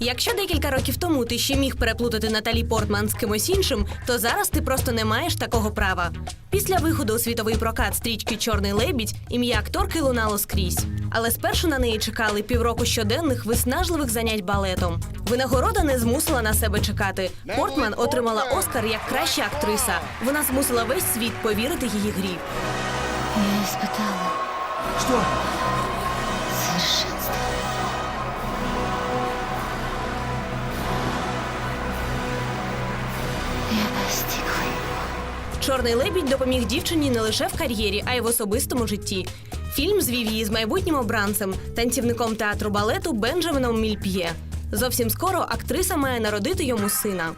Якщо декілька років тому ти ще міг переплутати Наталі Портман з кимось іншим, то зараз ти просто не маєш такого права. Після виходу у світовий прокат стрічки Чорний лебідь ім'я акторки лунало скрізь. Але спершу на неї чекали півроку щоденних виснажливих занять балетом. Винагорода не змусила на себе чекати. Портман отримала Оскар як краща актриса. Вона змусила весь світ повірити її грі. Я испытала Что? совершенство. Чорний лебідь допоміг дівчині не лише в кар'єрі, а й в особистому житті. Фільм звів її з майбутнім обранцем, танцівником театру балету Бенджамином Мільп'є. Зовсім скоро актриса має народити йому сина.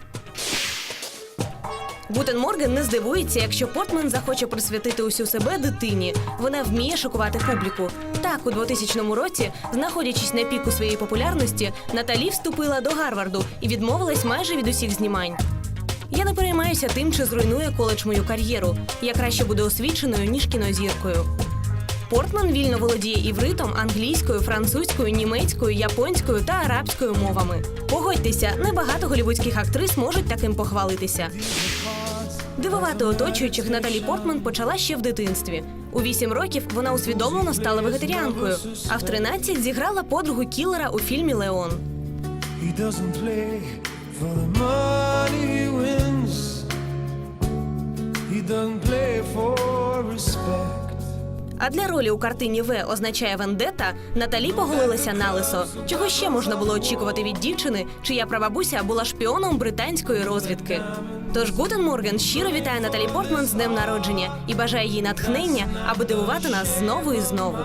Гутен Морген не здивується, якщо Портман захоче присвятити усю себе дитині. Вона вміє шокувати публіку. Так, у 2000 році, знаходячись на піку своєї популярності, Наталі вступила до Гарварду і відмовилась майже від усіх знімань. Я не переймаюся тим, чи зруйнує коледж мою кар'єру. Я краще буду освіченою, ніж кінозіркою. Портман вільно володіє івритом, англійською, французькою, німецькою, японською та арабською мовами. Погодьтеся, небагато голівудських актрис можуть таким похвалитися. Дивувати оточуючих Наталі Портман почала ще в дитинстві. У 8 років вона усвідомлено стала вегетаріанкою, а в 13 зіграла подругу кілера у фільмі Леон. А для ролі у картині В означає вендета Наталі поголилася на лисо. Чого ще можна було очікувати від дівчини, чия прабабуся була шпіоном британської розвідки. Тож Гутен Морген щиро вітає Наталі Портман з днем народження і бажає їй натхнення, аби дивувати нас знову і знову.